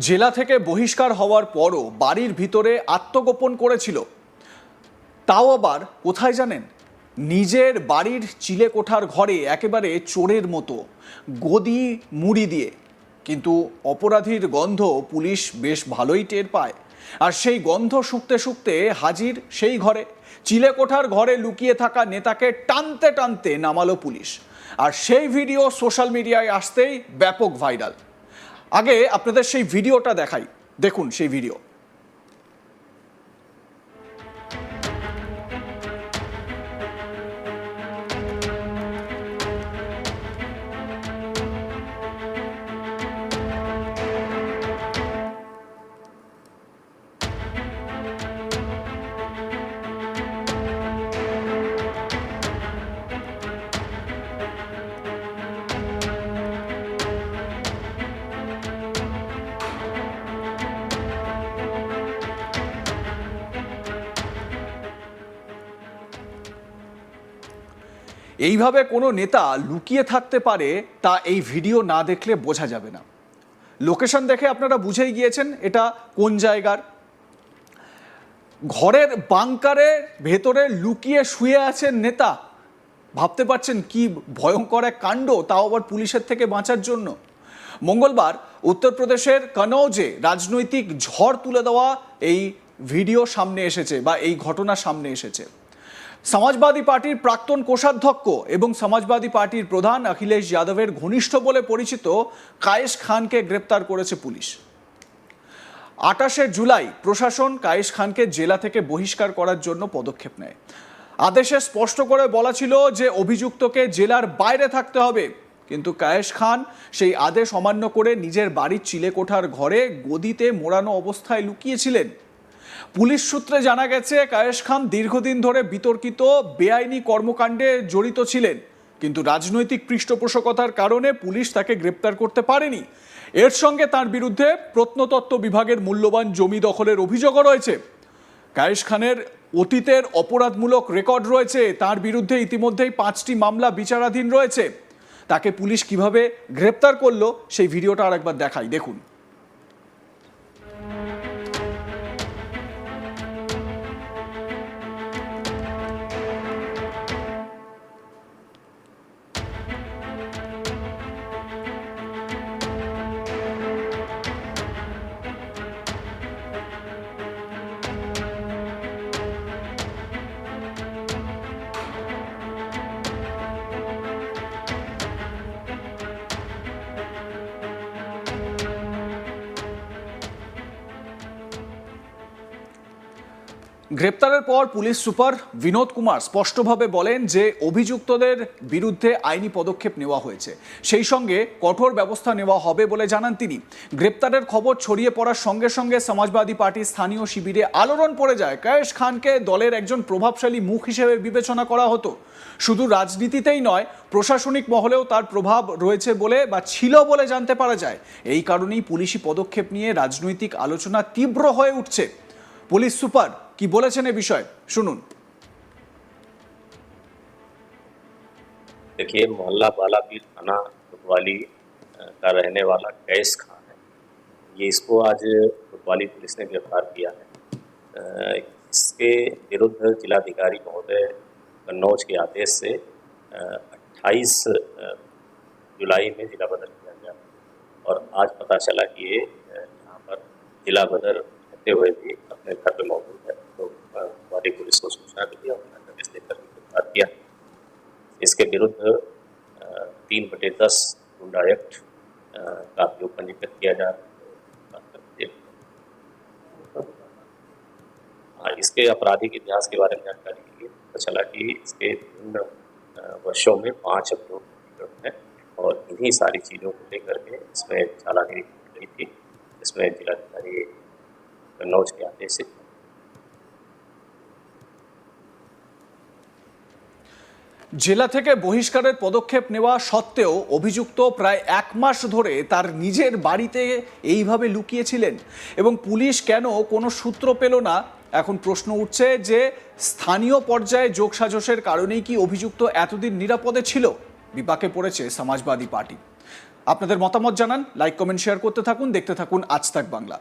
জেলা থেকে বহিষ্কার হওয়ার পরও বাড়ির ভিতরে আত্মগোপন করেছিল। তাও আবার কোথায় জানেন? নিজের বাড়ির চিলে কোঠার ঘরে একেবারে চোরের মতো, গদি মুড়ি দিয়ে। কিন্তু অপরাধীর গন্ধ পুলিশ বেশ ভালোই টের পায়। আর সেই গন্ধ শুকতে শুকতে হাজির সেই ঘরে চিলে কোঠার ঘরে লুকিয়ে থাকা নেতাকে টানতে টানতে নামালো পুলিশ। আর সেই ভিডিও সোশ্যাল মিডিয়ায় আসতেই ব্যাপক ভাইরাল। আগে আপনাদের সেই ভিডিওটা দেখাই। দেখুন সেই ভিডিও। এইভাবে কোনো নেতা লুকিয়ে থাকতে পারে, তা এই ভিডিও না দেখলে বোঝা যাবে না। লোকেশন দেখে আপনারা বুঝেই গিয়েছেন এটা কোন জায়গার। ঘরের বাংকারের ভেতরে লুকিয়ে শুয়ে আছেন নেতা। ভাবতে পারছেন কি ভয়ঙ্কর এক কাণ্ড, তাও আবার পুলিশের থেকে বাঁচার জন্য। মঙ্গলবার উত্তরপ্রদেশের কনৌজে রাজনৈতিক ঝড় তুলে দেওয়া এই ভিডিও সামনে এসেছে বা এই ঘটনা সামনে এসেছে। সমাজবাদী পার্টির প্রাক্তন কোষাধ্যক্ষ এবং সমাজবাদী পার্টির প্রধান অখিলেশ যাদবের ঘনিষ্ঠ বলে পরিচিত কায়েস খানকে গ্রেপ্তার করেছে পুলিশ। আটাশে জুলাই প্রশাসন কায়েস খানকে জেলা থেকে বহিষ্কার করার জন্য পদক্ষেপ নেয়। আদেশে স্পষ্ট করে বলা ছিল যে অভিযুক্তকে জেলার বাইরে থাকতে হবে। কিন্তু কায়েস খান সেই আদেশ অমান্য করে নিজের বাড়ির চিলেকোঠার ঘরে গদিতে মোড়ানো অবস্থায় লুকিয়েছিলেন। পুলিশ সূত্রে জানা গেছে কায়েস খান দীর্ঘদিন ধরে বিতর্কিত, বেআইনি কর্মকাণ্ডে জড়িত ছিলেন। কিন্তু রাজনৈতিক পৃষ্ঠপোষকতার কারণে পুলিশ তাকে গ্রেপ্তার করতে পারেনি। এর সঙ্গে তার বিরুদ্ধে প্রত্নতত্ত্ব বিভাগের মূল্যবান জমি দখলের অভিযোগও রয়েছে। কায়েস খানের অতীতের অপরাধমূলক রেকর্ড রয়েছে। তার বিরুদ্ধে ইতিমধ্যেই পাঁচটি মামলা বিচারাধীন রয়েছে। তাকে পুলিশ কীভাবে গ্রেপ্তার করল, সেই ভিডিওটা আরেকবার দেখাই। দেখুন। গ্রেপ্তারের পর পুলিশ সুপার বিনোদ কুমার স্পষ্টভাবে বলেন যে অভিযুক্তদের বিরুদ্ধে আইনি পদক্ষেপ নেওয়া হয়েছে। সেই সঙ্গে কঠোর ব্যবস্থা নেওয়া হবে বলে জানান তিনি। গ্রেপ্তারের খবর ছড়িয়ে পড়ার সঙ্গে সঙ্গে সমাজবাদী পার্টির স্থানীয় শিবিরে আলোড়ন পড়ে যায়। কায়েশ খানকে দলের একজন প্রভাবশালী মুখ হিসেবে বিবেচনা করা হতো। শুধু রাজনীতিতেই নয়, প্রশাসনিক মহলেও তার প্রভাব রয়েছে বলে বা ছিল বলে জানতে পারা যায়। এই কারণেই পুলিশি পদক্ষেপ নিয়ে রাজনৈতিক আলোচনা তীব্র হয়ে উঠছে। পুলিশ সুপার কি বলেছেন এ বিষয়ে শুনুন देखिए मोहल्ला बालापीर थाना कोतवाली अ, का रहने वाला कैस खान है ये इसको आज कोतवाली पुलिस ने गिरफ्तार किया है अ, इसके विरुद्ध जिलाधिकारी महोदय कन्नौज के आदेश से अट्ठाईस जुलाई में जिला बदल किया गया और आज पता चला कि ये अ, यहाँ पर जिला बदल रहते हुए भी अपने घर पे मौजूद है। तो कोतवाली पुलिस को सूचना मिली और उन्होंने के गिरफ़्तार किया। इसके विरुद्ध तीन बटे दस गुंडा एक्ट का उपयोग पंजीकृत किया जा है। इसके आपराधिक इतिहास के बारे में जानकारी के लिए पता चला कि इसके विभिन्न वर्षों में पाँच अभियोग हैं और इन्हीं सारी चीज़ों को लेकर के इसमें चालानी गई थी इसमें जिलाधिकारी कन्नौज के आदेश से জেলা থেকে বহিষ্কারের পদক্ষেপ নেওয়া সত্ত্বেও অভিযুক্ত প্রায় এক মাস ধরে তার নিজের বাড়িতে এইভাবে লুকিয়েছিলেন এবং পুলিশ কেন কোনো সূত্র পেল না এখন প্রশ্ন উঠছে যে স্থানীয় পর্যায়ে যোগসাজশের কারণেই কি অভিযুক্ত এতদিন নিরাপদে ছিল বিপাকে পড়েছে সমাজবাদী পার্টি আপনাদের মতামত জানান লাইক কমেন্ট শেয়ার করতে থাকুন দেখতে থাকুন আজ তাক বাংলা